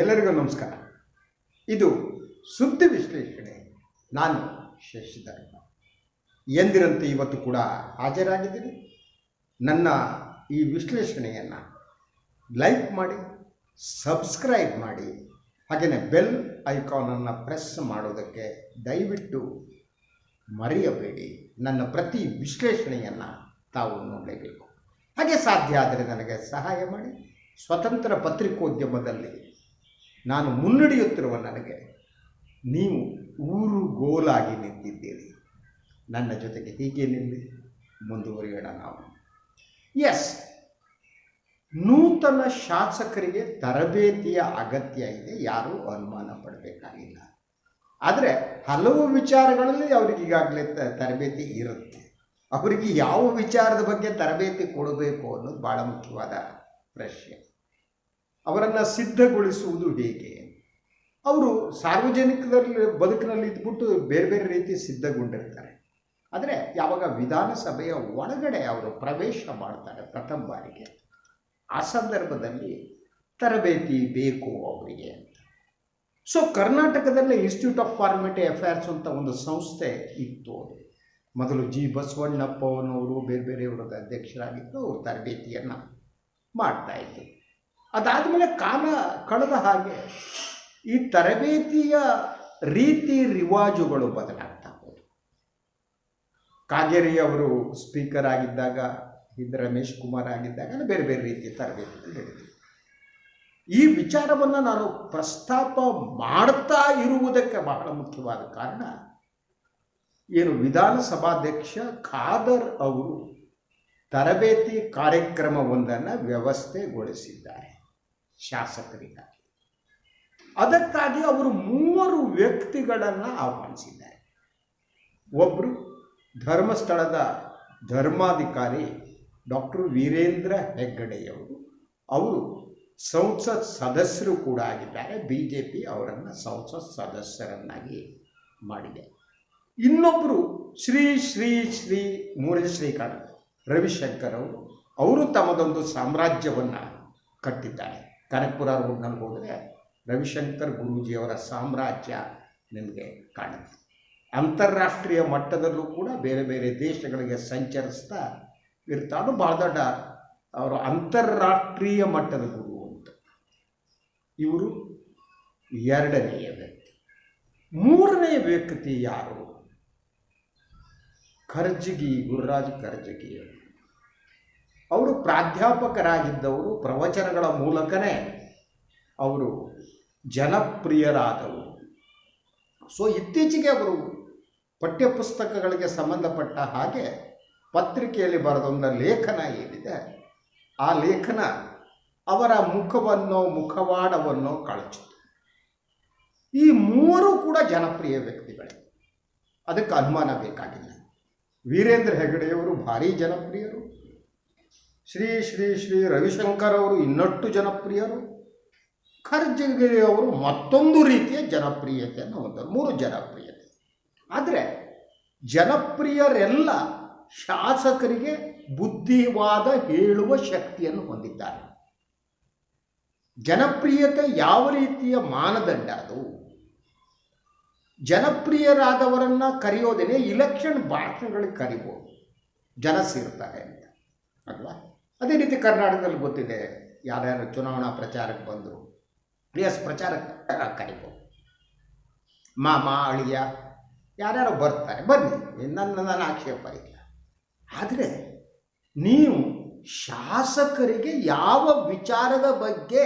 ಎಲ್ಲರಿಗೂ ನಮಸ್ಕಾರ. ಇದು ಸುದ್ದಿ ವಿಶ್ಲೇಷಣೆ. ನಾನು ಶಶಿಧರ್ ಎಂದಿರಂತೆ ಇವತ್ತು ಕೂಡ ಹಾಜರಾಗಿದ್ದೀನಿ. ನನ್ನ ಈ ವಿಶ್ಲೇಷಣೆಯನ್ನು ಲೈಕ್ ಮಾಡಿ, ಸಬ್ಸ್ಕ್ರೈಬ್ ಮಾಡಿ ಹಾಗೆಯೇ ಬೆಲ್ ಐಕಾನನ್ನು ಪ್ರೆಸ್ ಮಾಡೋದಕ್ಕೆ ದಯವಿಟ್ಟು ಮರೆಯಬೇಡಿ. ನನ್ನ ಪ್ರತಿ ವಿಶ್ಲೇಷಣೆಯನ್ನು ತಾವು ನೋಡಲೇಬೇಕು. ಹಾಗೆ ಸಾಧ್ಯ ಆದರೆ ನನಗೆ ಸಹಾಯ ಮಾಡಿ. ಸ್ವತಂತ್ರ ಪತ್ರಿಕೋದ್ಯಮದಲ್ಲಿ ನಾನು ಮುನ್ನಡೆಯುತ್ತಿರುವ ನನಗೆ ನೀವು ಊರು ಗೋಲಾಗಿ ನಿಂತಿದ್ದೀರಿ. ನನ್ನ ಜೊತೆಗೆ ಹೀಗೆ ನಿಲ್ಲಿ, ಮುಂದುವರಿಯೋಣ ನಾವು. ಎಸ್ ನೂತನ ಶಾಸಕರಿಗೆ ತರಬೇತಿಯ ಅಗತ್ಯ ಇದೆ, ಯಾರೂ ಅನುಮಾನ ಪಡಬೇಕಾಗಿಲ್ಲ. ಆದರೆ ಹಲವು ವಿಚಾರಗಳಲ್ಲಿ ಅವ್ರಿಗೆ ಈಗಾಗಲೇ ತರಬೇತಿ ಇರುತ್ತೆ. ಅವರಿಗೆ ಯಾವ ವಿಚಾರದ ಬಗ್ಗೆ ತರಬೇತಿ ಕೊಡಬೇಕು ಅನ್ನೋದು ಭಾಳ ಮುಖ್ಯವಾದ ಪ್ರಶ್ನೆ. ಅವರನ್ನು ಸಿದ್ಧಗೊಳಿಸುವುದು ಹೇಗೆ? ಅವರು ಸಾರ್ವಜನಿಕದಲ್ಲಿ ಬದುಕಿನಲ್ಲಿ ಇದ್ಬಿಟ್ಟು ಬೇರೆ ಬೇರೆ ರೀತಿ ಸಿದ್ಧಗೊಂಡಿರ್ತಾರೆ. ಆದರೆ ಯಾವಾಗ ವಿಧಾನಸಭೆಯ ಒಳಗಡೆ ಅವರು ಪ್ರವೇಶ ಮಾಡ್ತಾರೆ ಪ್ರಥಮ ಬಾರಿಗೆ, ಆ ಸಂದರ್ಭದಲ್ಲಿ ತರಬೇತಿ ಬೇಕು ಅವರಿಗೆ. ಅಂತ ಸೊ ಕರ್ನಾಟಕದಲ್ಲೇ ಇನ್ಸ್ಟಿಟ್ಯೂಟ್ ಆಫ್ ಫಾರ್ಮೇಟಿ ಅಫೇರ್ಸ್ ಅಂತ ಒಂದು ಸಂಸ್ಥೆ ಇತ್ತು. ಮೊದಲು ಜಿ. ಬಸವಣ್ಣಪ್ಪನವರು, ಬೇರೆ ಬೇರೆಯವರದ ಅಧ್ಯಕ್ಷರಾಗಿದ್ದು ತರಬೇತಿಯನ್ನು ಮಾಡ್ತಾಯಿದ್ರು ಅದಾದಮೇಲೆ ಕಾಲ ಕಳೆದ ಹಾಗೆ ಈ ತರಬೇತಿಯ ರೀತಿ ರಿವಾಜುಗಳು ಬದಲಾಗ್ತಾ ಹೋದವು ಕಾಗೇರಿಯವರು ಸ್ಪೀಕರ್ ಆಗಿದ್ದಾಗ, ಹಿಂದೆ ರಮೇಶ್ ಕುಮಾರ್ ಆಗಿದ್ದಾಗ ಬೇರೆ ಬೇರೆ ರೀತಿಯ ತರಬೇತಿಗಳು ನಡೀತಿತ್ತು ಈ ವಿಚಾರವನ್ನು ನಾನು ಪ್ರಸ್ತಾಪ ಮಾಡ್ತಾ ಇರುವುದಕ್ಕೆ ಬಹಳ ಮುಖ್ಯವಾದ ಕಾರಣ, ಏನು ವಿಧಾನಸಭಾಧ್ಯಕ್ಷ ಖಾದರ್ ಅವರು ತರಬೇತಿ ಕಾರ್ಯಕ್ರಮವೊಂದನ್ನು ವ್ಯವಸ್ಥೆಗೊಳಿಸಿದ್ದಾರೆ. ಶಾಸಕರಿಗಾಗಿ. ಅದಕ್ಕಾಗಿ ಅವರು ಮೂವರು ವ್ಯಕ್ತಿಗಳನ್ನು ಆಹ್ವಾನಿಸಿದ್ದಾರೆ. ಒಬ್ಬರು ಧರ್ಮಸ್ಥಳದ ಧರ್ಮಾಧಿಕಾರಿ ಡಾಕ್ಟರ್ ವೀರೇಂದ್ರ ಹೆಗ್ಗಡೆಯವರು, ಅವರು ಸಂಸತ್ ಸದಸ್ಯರು ಕೂಡ ಆಗಿದ್ದಾರೆ. ಬಿ ಜೆ ಪಿ ಅವರನ್ನು ಸಂಸತ್ ಸದಸ್ಯರನ್ನಾಗಿ ಮಾಡಿದೆ. ಇನ್ನೊಬ್ಬರು ಶ್ರೀ ಶ್ರೀ ಶ್ರೀ ಮೂರೇ ಶ್ರೀಕಾಂತ್ ರವಿಶಂಕರ್ ಅವರು ಅವರು ತಮ್ಮದೊಂದು ಸಾಮ್ರಾಜ್ಯವನ್ನು ಕಟ್ಟಿದ್ದಾರೆ. ಕನಕಪುರ ರೋಡ್ನಲ್ಲಿ ಹೋದರೆ ರವಿಶಂಕರ್ ಗುರೂಜಿಯವರ ಸಾಮ್ರಾಜ್ಯ ನಿಮಗೆ ಕಾಣುತ್ತೆ. ಅಂತಾರಾಷ್ಟ್ರೀಯ ಮಟ್ಟದಲ್ಲೂ ಕೂಡ ಬೇರೆ ಬೇರೆ ದೇಶಗಳಿಗೆ ಸಂಚರಿಸ್ತಾ ಇರ್ತಾನು ಭಾಳ ದೊಡ್ಡ ಅವರು ಅಂತಾರಾಷ್ಟ್ರೀಯ ಮಟ್ಟದ ಗುರು ಅಂತ. ಇವರು ಎರಡನೆಯ ವ್ಯಕ್ತಿ. ಮೂರನೆಯ ವ್ಯಕ್ತಿ ಯಾರು? ಖರ್ಜಗಿ ಗುರುರಾಜ್ ಖರ್ಜಗಿ. ಅವರು ಪ್ರಾಧ್ಯಾಪಕರಾಗಿದ್ದವರು ಪ್ರವಚನಗಳ ಮೂಲಕನೇ ಅವರು ಜನಪ್ರಿಯರಾದವರು. ಸೊ ಇತ್ತೀಚೆಗೆ ಅವರು ಪಠ್ಯಪುಸ್ತಕಗಳಿಗೆ ಸಂಬಂಧಪಟ್ಟ ಹಾಗೆ ಪತ್ರಿಕೆಯಲ್ಲಿ ಬರೆದೊಂದು ಲೇಖನ ಏನಿದೆ, ಆ ಲೇಖನ ಅವರ ಮುಖವನ್ನು ಮುಖವಾಡವನ್ನು ಕಳಚಿತು. ಈ ಮೂವರು ಕೂಡ ಜನಪ್ರಿಯ ವ್ಯಕ್ತಿಗಳೇ. ಅದಕ್ಕೆ ಅನುಮಾನ ಬೇಕಾಗಿಲ್ಲ. ವೀರೇಂದ್ರ ಹೆಗಡೆಯವರು ಭಾರೀ ಜನಪ್ರಿಯರು. ಶ್ರೀ ಶ್ರೀ ಶ್ರೀ ರವಿಶಂಕರ್ ಅವರು ಇನ್ನಷ್ಟು ಜನಪ್ರಿಯರು. ಖರ್ಜಗಿರಿ ಅವರು ಮತ್ತೊಂದು ರೀತಿಯ ಜನಪ್ರಿಯತೆಯನ್ನು ಹೊಂದರು ಮೂರು ಜನಪ್ರಿಯತೆ. ಆದರೆ ಜನಪ್ರಿಯರೆಲ್ಲ ಶಾಸಕರಿಗೆ ಬುದ್ಧಿವಾದ ಹೇಳುವ ಶಕ್ತಿಯನ್ನು ಹೊಂದಿದ್ದಾರೆ. ಜನಪ್ರಿಯತೆ ಯಾವ ರೀತಿಯ ಮಾನದಂಡ ಅದು? ಜನಪ್ರಿಯರಾದವರನ್ನು ಕರೆಯೋದೇನೆ ಇಲೆಕ್ಷನ್ ಭಾಷಣಗಳಿಗೆ ಕರಿಬೋದು. ಜನ ಸೇರ್ತಾರೆ ಅಂತ. ಅಲ್ವಾ? ಅದೇ ರೀತಿ ಕರ್ನಾಟಕದಲ್ಲಿ ಗೊತ್ತಿದೆ, ಯಾರ್ಯಾರು ಚುನಾವಣಾ ಪ್ರಚಾರಕ್ಕೆ ಬಂದರು. ಎಸ್ ಪ್ರಚಾರಕ್ಕೆ ಕರಿಬೋದು ಮಾಮ, ಅಳಿಯ, ಯಾರ್ಯಾರು ಬರ್ತಾರೆ, ಬನ್ನಿ. ನನ್ನ ನನ್ನ ಆಕ್ಷೇಪ ಇಲ್ಲ. ಆದರೆ ನೀವು ಶಾಸಕರಿಗೆ ಯಾವ ವಿಚಾರದ ಬಗ್ಗೆ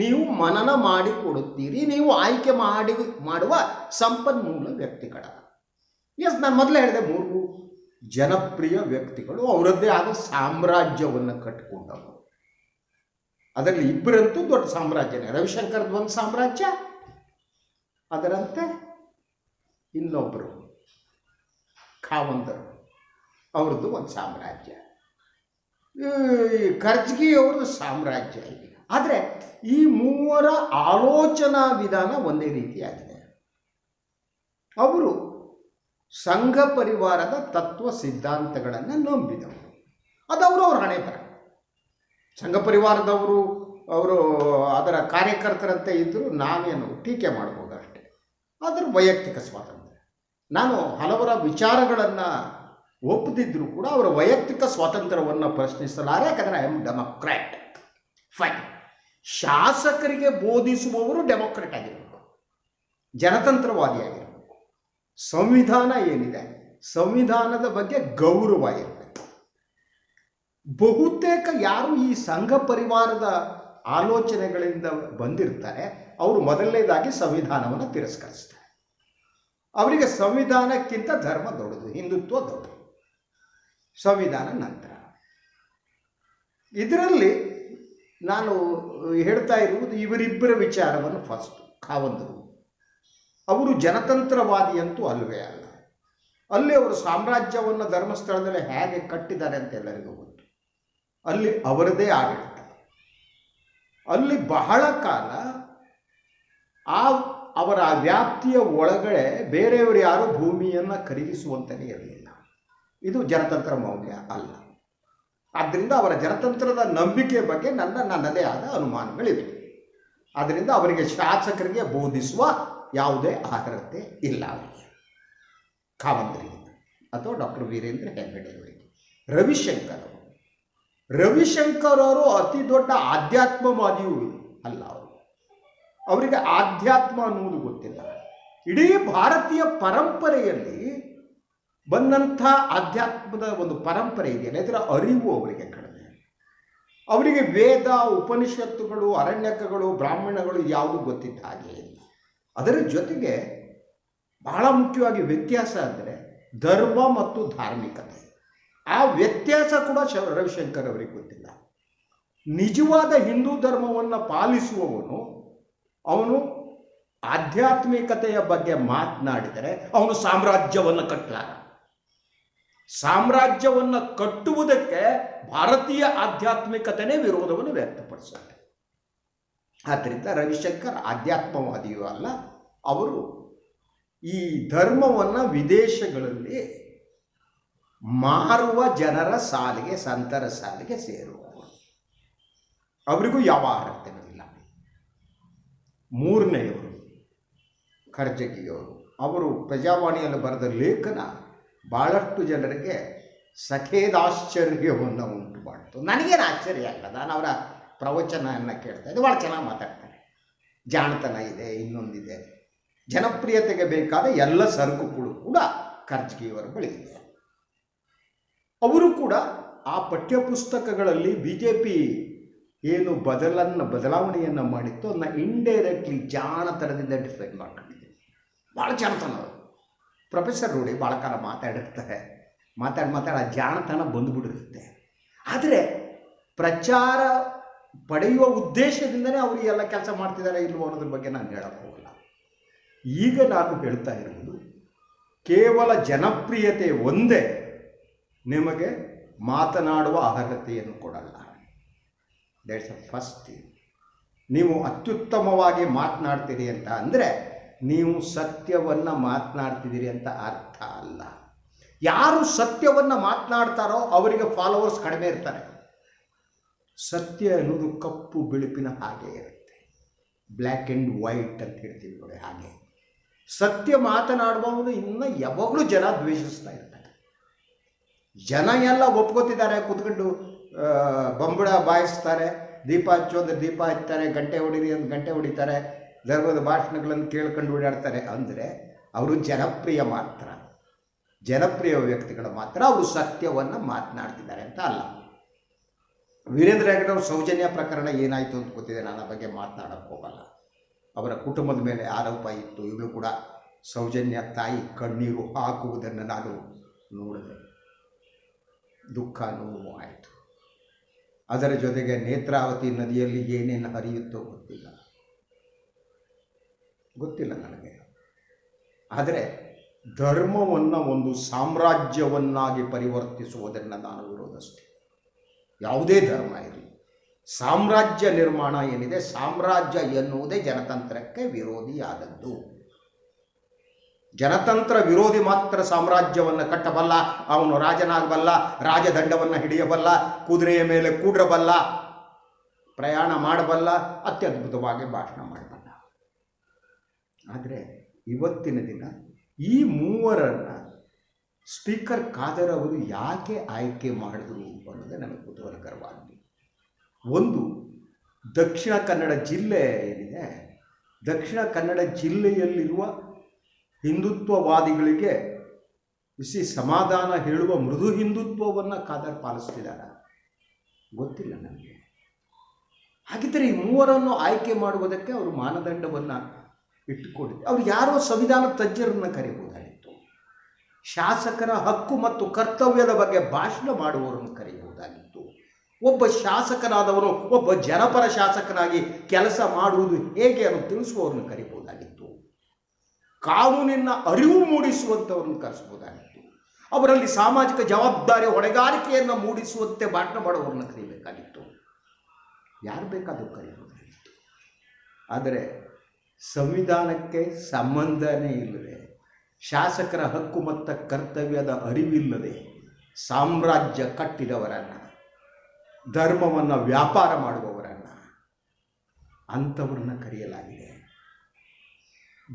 ನೀವು ಮನನ ಮಾಡಿಕೊಡುತ್ತೀರಿ ನೀವು ಆಯ್ಕೆ ಮಾಡಿ ಮಾಡುವ ಸಂಪನ್ಮೂಲ ವ್ಯಕ್ತಿಗಳ. ಎಸ್ ನಾನು ಮೊದಲೇ ಹೇಳಿದೆ, ಮೂರು ಜನಪ್ರಿಯ ವ್ಯಕ್ತಿಗಳು, ಅವರದ್ದೇ ಆದ ಸಾಮ್ರಾಜ್ಯವನ್ನು ಕಟ್ಟಿಕೊಂಡವರು ಅದರಲ್ಲಿ ಇಬ್ಬರಂತೂ ದೊಡ್ಡ ಸಾಮ್ರಾಜ್ಯನೇ ರವಿಶಂಕರ್ದು ಒಂದು ಸಾಮ್ರಾಜ್ಯ, ಅದರಂತೆ ಇನ್ನೊಬ್ಬರು ಖಾವಂದರು. ಅವ್ರದ್ದು ಒಂದು ಸಾಮ್ರಾಜ್ಯ. ಈ ಖರ್ಜ್ಗಿ ಅವ್ರದ್ದು ಸಾಮ್ರಾಜ್ಯ ಆದರೆ ಈ ಮೂವರ ಆಲೋಚನಾ ವಿಧಾನ ಒಂದೇ ರೀತಿಯಾಗಿದೆ. ಅವರು ಸಂಘ ಪರಿವಾರದ ತತ್ವ ಸಿದ್ಧಾಂತಗಳನ್ನು ನಂಬಿದವರು. ಅದು ಅವರು ಅವ್ರ ಹಣೆ ಬರ. ಸಂಘ ಪರಿವಾರದವರು, ಅವರು ಅದರ ಕಾರ್ಯಕರ್ತರಂತೆ ಇದ್ದರೂ ನಾವೇನು ಟೀಕೆ ಮಾಡ್ಬೋದು ಅಷ್ಟೇ. ಅದರ ವೈಯಕ್ತಿಕ ಸ್ವಾತಂತ್ರ್ಯ. ನಾನು ಹಲವರ ವಿಚಾರಗಳನ್ನು ಒಪ್ಪದಿದ್ದರೂ ಕೂಡ ಅವರ ವೈಯಕ್ತಿಕ ಸ್ವಾತಂತ್ರ್ಯವನ್ನು ಪ್ರಶ್ನಿಸಲಾರೆ, ಯಾಕಂದರೆ ಐ ಆಮ್ ಡೆಮೊಕ್ರ್ಯಾಟ್ ಫೈನ್ ಶಾಸಕರಿಗೆ ಬೋಧಿಸುವವರು ಡೆಮೊಕ್ರೆಟ್ ಆಗಿರಬೇಕು. ಜನತಂತ್ರವಾದಿಯಾಗಿರಬೇಕು ಸಂವಿಧಾನ ಏನಿದೆ? ಸಂವಿಧಾನದ ಬಗ್ಗೆ ಗೌರವ ಇರಬೇಕು ಬಹುತೇಕ ಯಾರು ಈ ಸಂಘ ಪರಿವಾರದ ಆಲೋಚನೆಗಳಿಂದ ಬಂದಿರ್ತಾರೆ, ಅವರು ಮೊದಲನೇದಾಗಿ ಸಂವಿಧಾನವನ್ನು ತಿರಸ್ಕರಿಸ್ತಾರೆ. ಅವರಿಗೆ ಸಂವಿಧಾನಕ್ಕಿಂತ ಧರ್ಮ ದೊಡ್ಡದು, ಹಿಂದುತ್ವ ದೊಡ್ಡದು. ಸಂವಿಧಾನ ನಂತರ. ಇದರಲ್ಲಿ ನಾನು ಹೇಳ್ತಾ ಇರುವುದು ಇವರಿಬ್ಬರ ವಿಚಾರವನ್ನು ಫಸ್ಟ್ ಖಾವಂದರು ಅವರು ಜನತಂತ್ರವಾದಿ ಅಂತೂ ಅಲ್ಲವೇ ಅಲ್ಲ. ಅಲ್ಲಿ ಅವರು ಸಾಮ್ರಾಜ್ಯವನ್ನು ಧರ್ಮಸ್ಥಳದಲ್ಲಿ ಹೇಗೆ ಕಟ್ಟಿದ್ದಾರೆ ಅಂತ ಎಲ್ಲರಿಗೂ ಗೊತ್ತು. ಅಲ್ಲಿ ಅವರದೇ ಆಡಳಿತ. ಅಲ್ಲಿ ಬಹಳ ಕಾಲ ಆ ಅವರ ವ್ಯಾಪ್ತಿಯ ಒಳಗಡೆ ಬೇರೆಯವರು ಯಾರು ಭೂಮಿಯನ್ನು ಖರೀದಿಸುವಂತಲೇ ಇರಲಿಲ್ಲ. ಇದು ಜನತಂತ್ರ ಮೌಲ್ಯ ಅಲ್ಲ. ಆದ್ದರಿಂದ ಅವರ ಜನತಂತ್ರದ ನಂಬಿಕೆ ಬಗ್ಗೆ ನನ್ನ ನನ್ನದೇ ಆದ ಅನುಮಾನಗಳಿವೆ. ಆದ್ದರಿಂದ ಅವರಿಗೆ ಶಾಸಕರಿಗೆ ಬೋಧಿಸುವ ಯಾವುದೇ ಅರ್ಹತೆ ಇಲ್ಲ ಅವರಿಗೆ. ಖಾವಂತರಿಗೆ ಅಥವಾ ಡಾಕ್ಟರ್ ವೀರೇಂದ್ರ ಹೆಗ್ಗಡೆ ಅವರಿಗೆ ರವಿಶಂಕರ್ ಅವರು. ರವಿಶಂಕರ್ ಅವರು ಅತಿ ದೊಡ್ಡ ಆಧ್ಯಾತ್ಮವಾದಿಯೂ ಅಲ್ಲ ಅವರು. ಅವರಿಗೆ ಆಧ್ಯಾತ್ಮ ಅನ್ನುವುದು ಗೊತ್ತಿಲ್ಲ. ಇಡೀ ಭಾರತೀಯ ಪರಂಪರೆಯಲ್ಲಿ ಬಂದಂಥ ಆಧ್ಯಾತ್ಮದ ಒಂದು ಪರಂಪರೆ ಇದೆಯಲ್ಲ ಇದರ ಅರಿವು ಅವರಿಗೆ ಕಡಿಮೆ. ಅವರಿಗೆ ವೇದ, ಉಪನಿಷತ್ತುಗಳು, ಅರಣ್ಯಕಗಳು, ಬ್ರಾಹ್ಮಣಗಳು ಯಾವುದು ಗೊತ್ತಿದ್ದ ಹಾಗೆ ಇಲ್ಲ. ಅದರ ಜೊತೆಗೆ ಬಹಳ ಮುಖ್ಯವಾಗಿ ವ್ಯತ್ಯಾಸ ಅಂದರೆ ಧರ್ಮ ಮತ್ತು ಧಾರ್ಮಿಕತೆ. ಆ ವ್ಯತ್ಯಾಸ ಕೂಡ ಶ ರವಿಶಂಕರ್ ಅವರಿಗೆ ಗೊತ್ತಿಲ್ಲ. ನಿಜವಾದ ಹಿಂದೂ ಧರ್ಮವನ್ನು ಪಾಲಿಸುವವನು, ಅವನು ಆಧ್ಯಾತ್ಮಿಕತೆಯ ಬಗ್ಗೆ ಮಾತನಾಡಿದರೆ ಅವನು ಸಾಮ್ರಾಜ್ಯವನ್ನು ಕಟ್ಟಲಾರ ಸಾಮ್ರಾಜ್ಯವನ್ನು ಕಟ್ಟುವುದಕ್ಕೆ ಭಾರತೀಯ ಆಧ್ಯಾತ್ಮಿಕತೆನೇ ವಿರೋಧವನ್ನು ವ್ಯಕ್ತಪಡಿಸುತ್ತೆ. ಆದ್ದರಿಂದ ರವಿಶಂಕರ್ ಆಧ್ಯಾತ್ಮವಾದಿಯೂ ಅಲ್ಲ, ಅವರು ಈ ಧರ್ಮವನ್ನು ವಿದೇಶಗಳಲ್ಲಿ ಮಾರುವ ಜನರ ಸಾಲಿಗೆ, ಸಂತರ ಸಾಲಿಗೆ ಸೇರುವವರು ಅವರಿಗೂ ಯಾವ ಅರ್ಹತೆಗಳಿಲ್ಲ. ಮೂರನೆಯವರು ಖರ್ಜಗಿಯವರು ಅವರು ಪ್ರಜಾವಾಣಿಯಲ್ಲಿ ಬರೆದ ಲೇಖನ ಭಾಳಷ್ಟು ಜನರಿಗೆ ಸಖೇದಾಶ್ಚರ್ಯವನ್ನು ಉಂಟು ಮಾಡಿತು ನನಗೇನು ಆಶ್ಚರ್ಯ ಆಗಲ್ಲ ನಾನು ಅವರ ಪ್ರವಚನವನ್ನು ಕೇಳ್ತಾ ಇದ್ದೆ ಭಾಳ ಚೆನ್ನಾಗಿ ಮಾತಾಡ್ತಾರೆ. ಜಾಣತನ ಇದೆ, ಇನ್ನೊಂದಿದೆ. ಜನಪ್ರಿಯತೆಗೆ ಬೇಕಾದ ಎಲ್ಲ ಸರಕುಗಳು ಕೂಡ ಖರ್ಜ್ಗಿಯವರ ಬಳಿ ಇದೆ. ಅವರು ಕೂಡ ಆ ಪಠ್ಯಪುಸ್ತಕಗಳಲ್ಲಿ ಬಿ ಜೆ ಪಿ ಏನು ಬದಲನ್ನು, ಬದಲಾವಣೆಯನ್ನು ಮಾಡಿತ್ತು ಅದನ್ನ ಇಂಡೈರೆಕ್ಟ್ಲಿ ಜಾಣತನದಿಂದ ಡಿಫೈನ್ ಮಾಡ್ಕೊಂಡಿದ್ದೀನಿ. ಭಾಳ ಜಾಣತನ ಅವರು. ಪ್ರೊಫೆಸರ್ ರೂಢಿ ಭಾಳ ಕಾಲ ಮಾತಾಡಿರ್ತಾರೆ. ಮಾತಾಡಿ ಮಾತಾಡಿ ಆ ಜಾಣತನ ಬಂದುಬಿಡಿರುತ್ತೆ. ಆದರೆ ಪ್ರಚಾರ ಪಡೆಯುವ ಉದ್ದೇಶದಿಂದನೇ ಅವರು ಎಲ್ಲ ಕೆಲಸ ಮಾಡ್ತಿದ್ದಾರೆ ಇಲ್ವೋ ಅನ್ನೋದ್ರ ಬಗ್ಗೆ ನಾನು ಹೇಳಕ್ಕೆ ಈಗ ನಾನು ಹೇಳ್ತಾ ಇರುವುದು, ಕೇವಲ ಜನಪ್ರಿಯತೆ ಒಂದೇ ನಿಮಗೆ ಮಾತನಾಡುವ ಅರ್ಹತೆಯನ್ನು ಕೊಡಲ್ಲ. ದಟ್ಸ್ ಅ ಫಸ್ಟ್ ನೀವು ಅತ್ಯುತ್ತಮವಾಗಿ ಮಾತನಾಡ್ತೀರಿ ಅಂತ ಅಂದರೆ ನೀವು ಸತ್ಯವನ್ನು ಮಾತನಾಡ್ತಿದ್ದೀರಿ ಅಂತ ಅರ್ಥ ಅಲ್ಲ. ಯಾರು ಸತ್ಯವನ್ನು ಮಾತನಾಡ್ತಾರೋ ಅವರಿಗೆ ಫಾಲೋವರ್ಸ್ ಕಡಿಮೆ ಇರ್ತಾರೆ. ಸತ್ಯ ಅನ್ನೋದು ಕಪ್ಪು ಬಿಳುಪಿನ ಹಾಗೆ ಇರುತ್ತೆ. ಬ್ಲ್ಯಾಕ್ ಆ್ಯಂಡ್ ವೈಟ್ ಅಂತ ಹೇಳ್ತೀವಿ ನೋಡಿ ಹಾಗೆ. ಸತ್ಯ ಮಾತನಾಡುವವನು ಇನ್ನು ಯಾವಾಗಲೂ ಜನ ದ್ವೇಷಿಸ್ತಾ ಇರ್ತಾರೆ. ಜನ ಎಲ್ಲ ಒಪ್ಕೋತಿದ್ದಾರೆ, ಕುತ್ಕೊಂಡು ಬಂಬುಡ ಬಾಯಿಸ್ತಾರೆ, ದೀಪ ಹಚ್ಚೋದ್ರೆ ದೀಪ ಹಚ್ತಾರೆ, ಗಂಟೆ ಹೊಡೀರಿ ಅಂತ ಗಂಟೆ ಹೊಡಿತಾರೆ, ಧರ್ಮದ ಭಾಷಣಗಳನ್ನು ಕೇಳ್ಕೊಂಡು ಓಡಾಡ್ತಾರೆ ಅಂದರೆ ಅವರು ಜನಪ್ರಿಯ ಮಾತ್ರ. ಜನಪ್ರಿಯ ವ್ಯಕ್ತಿಗಳು ಮಾತ್ರ ಅವರು ಸತ್ಯವನ್ನು ಮಾತನಾಡ್ತಿದ್ದಾರೆ ಅಂತ ಅಲ್ಲ. ವೀರೇಂದ್ರ ಹೆಗಡೆ ಅವ್ರ ಸೌಜನ್ಯ ಪ್ರಕರಣ ಏನಾಯಿತು ಅಂತ ಗೊತ್ತಿದೆ. ನಾನು ಬಗ್ಗೆ ಮಾತನಾಡೋಕ್ಕೆ ಹೋಗಲ್ಲ. ಅವರ ಕುಟುಂಬದ ಮೇಲೆ ಆರೋಪ ಇತ್ತು. ಈಗಲೂ ಕೂಡ ಸೌಜನ್ಯ ತಾಯಿ ಕಣ್ಣೀರು ಹಾಕುವುದನ್ನು ನಾನು ನೋಡಿದೆ. ದುಃಖ ನೋವು ಆಯಿತು. ಅದರ ಜೊತೆಗೆ ನೇತ್ರಾವತಿ ನದಿಯಲ್ಲಿ ಏನೇನು ಹರಿಯುತ್ತೋ ಗೊತ್ತಿಲ್ಲ. ಗೊತ್ತಿಲ್ಲ ನನಗೆ. ಆದರೆ ಧರ್ಮವನ್ನು ಒಂದು ಸಾಮ್ರಾಜ್ಯವನ್ನಾಗಿ ಪರಿವರ್ತಿಸುವುದನ್ನು ನಾನು ವಿರೋಧಿಸ್ತೀನಿ. ಯಾವುದೇ ಧರ್ಮ ಇರಲಿ. ಸಾಮ್ರಾಜ್ಯ ನಿರ್ಮಾಣ ಏನಿದೆ? ಸಾಮ್ರಾಜ್ಯ ಎನ್ನುವುದೇ ಜನತಂತ್ರಕ್ಕೆ ವಿರೋಧಿಯಾದದ್ದು. ಜನತಂತ್ರ ವಿರೋಧಿ ಮಾತ್ರ ಸಾಮ್ರಾಜ್ಯವನ್ನು ಕಟ್ಟಬಲ್ಲ, ಅವನು ರಾಜನಾಗಬಲ್ಲ, ರಾಜದಂಡವನ್ನು ಹಿಡಿಯಬಲ್ಲ, ಕುದುರೆಯ ಮೇಲೆ ಕೂಡಬಲ್ಲ ಪ್ರಯಾಣ ಮಾಡಬಲ್ಲ, ಅತ್ಯದ್ಭುತವಾಗಿ ಭಾಷಣ ಮಾಡಬಲ್ಲ. ಆದರೆ ಇವತ್ತಿನ ದಿನ ಈ ಮೂವರನ್ನು ಸ್ಪೀಕರ್ ಖಾದರ್ ಅವರು ಯಾಕೆ ಆಯ್ಕೆ ಮಾಡಿದ್ರು ಅನ್ನೋದೇ ನನಗೆ ಕುತೂಹಲಕರವಾಗಿದೆ. ಒಂದು, ದಕ್ಷಿಣ ಕನ್ನಡ ಜಿಲ್ಲೆ ಏನಿದೆ, ದಕ್ಷಿಣ ಕನ್ನಡ ಜಿಲ್ಲೆಯಲ್ಲಿರುವ ಹಿಂದುತ್ವವಾದಿಗಳಿಗೆ ಬಿಸಿ ಸಮಾಧಾನ ಹೇಳುವ ಮೃದು ಹಿಂದುತ್ವವನ್ನು ಖಾದರ್ ಪಾಲಿಸ್ತಿದ್ದಾರೆ? ಗೊತ್ತಿಲ್ಲ ನನಗೆ ಹಾಗಿದ್ದರೆ ಈ ಮೂವರನ್ನು ಆಯ್ಕೆ ಮಾಡುವುದಕ್ಕೆ ಅವರು ಮಾನದಂಡವನ್ನು ಇಟ್ಟುಕೊಂಡಿದ್ದೆ ಅವ್ರು ಯಾರೋ ಸಂವಿಧಾನ ತಜ್ಞರನ್ನು ಕರೀಬಹುದಾಗಿತ್ತು ಶಾಸಕರ ಹಕ್ಕು ಮತ್ತು ಕರ್ತವ್ಯದ ಬಗ್ಗೆ ಭಾಷಣ ಮಾಡುವವರನ್ನು ಕರೆಯುವುದಾಗಿತ್ತು. ಒಬ್ಬ ಶಾಸಕನಾದವನು ಒಬ್ಬ ಜನಪರ ಶಾಸಕನಾಗಿ ಕೆಲಸ ಮಾಡುವುದು ಹೇಗೆ ಅನ್ನು ತಿಳಿಸುವವರನ್ನು ಕರೆಯಬಹುದಾಗಿತ್ತು ಕಾನೂನಿನ ಅರಿವು ಮೂಡಿಸುವಂಥವರನ್ನು ಕರೆಸಬಹುದಾಗಿತ್ತು ಅವರಲ್ಲಿ ಸಾಮಾಜಿಕ ಜವಾಬ್ದಾರಿ ಹೊಣೆಗಾರಿಕೆಯನ್ನು ಮೂಡಿಸುವಂತೆ ಭಾಷಣ ಮಾಡುವವರನ್ನು ಕರೀಬೇಕಾಗಿತ್ತು ಯಾರು ಬೇಕಾದರೂ ಕರೀಬಹುದಾಗಿತ್ತು ಆದರೆ ಸಂವಿಧಾನಕ್ಕೆ ಸಂಬಂಧನೇ ಇಲ್ಲದೆ ಶಾಸಕರ ಹಕ್ಕು ಮತ್ತು ಕರ್ತವ್ಯದ ಅರಿವಿಲ್ಲದೆ ಸಾಮ್ರಾಜ್ಯ ಕಟ್ಟಿದವರನ್ನು, ಧರ್ಮವನ್ನು ವ್ಯಾಪಾರ ಮಾಡುವವರನ್ನು ಅಂಥವ್ರನ್ನ ಕರೆಯಲಾಗಿದೆ.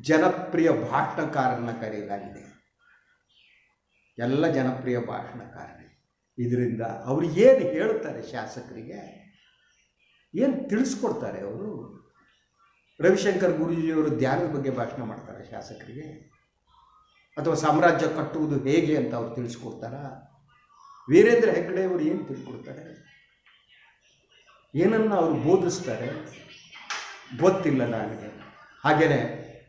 ಜನಪ್ರಿಯ ಭಾಷಣಕಾರನ್ನ ಕರೆಯಲಾಗಿದೆ. ಎಲ್ಲ ಜನಪ್ರಿಯ ಭಾಷಣಕಾರರೇ, ಇದರಿಂದ ಅವರು ಏನು ಹೇಳ್ತಾರೆ ಶಾಸಕರಿಗೆ? ಏನು ತಿಳಿಸ್ಕೊಡ್ತಾರೆ ಅವರು? ರವಿಶಂಕರ್ ಗುರೂಜಿಯವರು ಧ್ಯಾನದ ಬಗ್ಗೆ ಭಾಷಣ ಮಾಡ್ತಾರೆ ಶಾಸಕರಿಗೆ? ಅಥವಾ ಸಾಮ್ರಾಜ್ಯ ಕಟ್ಟುವುದು ಹೇಗೆ ಅಂತ ಅವ್ರು ತಿಳಿಸ್ಕೊಡ್ತಾರ? ವೀರೇಂದ್ರ ಹೆಗ್ಗಡೆ ಅವರು ಏನು ತಿಳ್ಕೊಡ್ತಾರೆ? ಏನನ್ನು ಅವರು ಬೋಧಿಸ್ತಾರೆ? ಗೊತ್ತಿಲ್ಲ ನನಗೆ. ಹಾಗೆಯೇ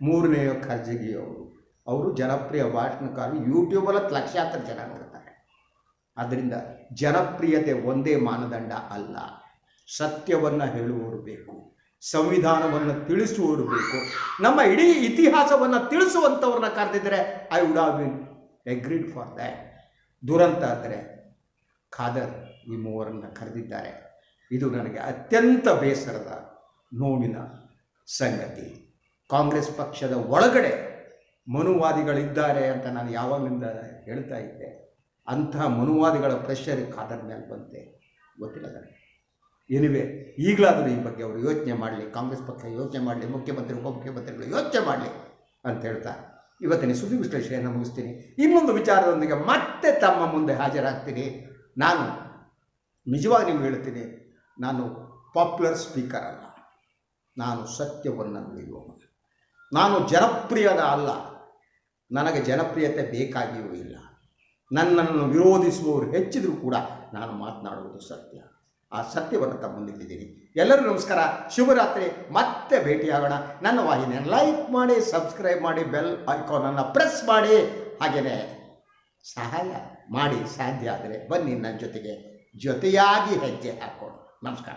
ಮೂರನೆಯ ಖರ್ಜಗಿಯವರು ಅವರು ಜನಪ್ರಿಯ ಭಾಷಣಕಾರರು ಯೂಟ್ಯೂಬಲ್ಲಿ ಲಕ್ಷಾಂತರ ಜನ ನೋಡ್ತಾರೆ. ಆದ್ದರಿಂದ ಜನಪ್ರಿಯತೆ ಒಂದೇ ಮಾನದಂಡ ಅಲ್ಲ, ಸತ್ಯವನ್ನು ಹೇಳುವವರು ಬೇಕು. ಸಂವಿಧಾನವನ್ನು ತಿಳಿಸುವವರು ಬೇಕು ನಮ್ಮ ಇಡೀ ಇತಿಹಾಸವನ್ನು ತಿಳಿಸುವಂಥವ್ರನ್ನ ಕರೆದಿದ್ದರೆ I would have been agreed for that ದುರಂತ ಅಂದರೆ ಖಾದರ್ ಈ ಮೂವರನ್ನು ಕರೆದಿದ್ದಾರೆ. ಇದು ನನಗೆ ಅತ್ಯಂತ ಬೇಸರದ ನೋವಿನ ಸಂಗತಿ. ಕಾಂಗ್ರೆಸ್ ಪಕ್ಷದ ಒಳಗಡೆ ಮನುವಾದಿಗಳಿದ್ದಾರೆ ಅಂತ ನಾನು ಯಾವಾಗಲಿಂದ ಹೇಳ್ತಾ ಇದ್ದೆ. ಅಂತಹ ಮನುವಾದಿಗಳ ಪ್ರೆಷರ್ ಖಾದರ್ ಮೇಲೆ ಬಂತೆ. ಗೊತ್ತಿಲ್ಲ ನನಗೆ. ಏನಿವೆ ಈಗಲಾದರೂ ಈ ಬಗ್ಗೆ ಅವರು ಯೋಚನೆ ಮಾಡಲಿ, ಕಾಂಗ್ರೆಸ್ ಪಕ್ಷ ಯೋಚನೆ ಮಾಡಲಿ, ಮುಖ್ಯಮಂತ್ರಿ, ಉಪಮುಖ್ಯಮಂತ್ರಿಗಳು ಯೋಚನೆ ಮಾಡಲಿ ಅಂತ ಹೇಳ್ತಾ ಇವತ್ತಿನ ಸುದ್ದಿ ವಿಶ್ಲೇಷಣೆಯನ್ನು ಮುಗಿಸ್ತೀನಿ. ಇನ್ನೊಂದು ವಿಚಾರದೊಂದಿಗೆ ಮತ್ತೆ ತಮ್ಮ ಮುಂದೆ ಹಾಜರಾಗ್ತೀನಿ. ನಾನು ನಿಜವಾಗಿ ನಿಮ್ಗೆ ಹೇಳ್ತೀನಿ, ನಾನು ಪಾಪ್ಯುಲರ್ ಸ್ಪೀಕರ್ ಅಲ್ಲ. ನಾನು ಸತ್ಯವನ್ನು ನುಡಿಯುವ ನಾನು ಜನಪ್ರಿಯದ ಅಲ್ಲ. ನನಗೆ ಜನಪ್ರಿಯತೆ ಬೇಕಾಗಿಯೂ ಇಲ್ಲ. ನನ್ನನ್ನು ವಿರೋಧಿಸುವವರು ಹೆಚ್ಚಿದರೂ ಕೂಡ ನಾನು ಮಾತನಾಡುವುದು ಸತ್ಯ. ಆ ಸತ್ಯವನ್ನು ತಮ್ಮ ಮುಂದಿಟ್ಟಿದ್ದೀನಿ ಎಲ್ಲರೂ ನಮಸ್ಕಾರ. ಶುಭರಾತ್ರಿ. ಮತ್ತೆ ಭೇಟಿಯಾಗೋಣ. ನನ್ನ ವಾಹಿನಿಯನ್ನು ಲೈಕ್ ಮಾಡಿ ಸಬ್ಸ್ಕ್ರೈಬ್ ಮಾಡಿ ಬೆಲ್ ಐಕಾನನ್ನು ಪ್ರೆಸ್ ಮಾಡಿ. ಹಾಗೆಯೇ ಸಹಾಯ ಮಾಡಿ ಸಾಧ್ಯ ಆದರೆ ಬನ್ನಿ ನನ್ನ ಜೊತೆಗೆ. ಜೊತೆಯಾಗಿ ಹೆಜ್ಜೆ ಹಾಕೋಣ ನಮಸ್ಕಾರ.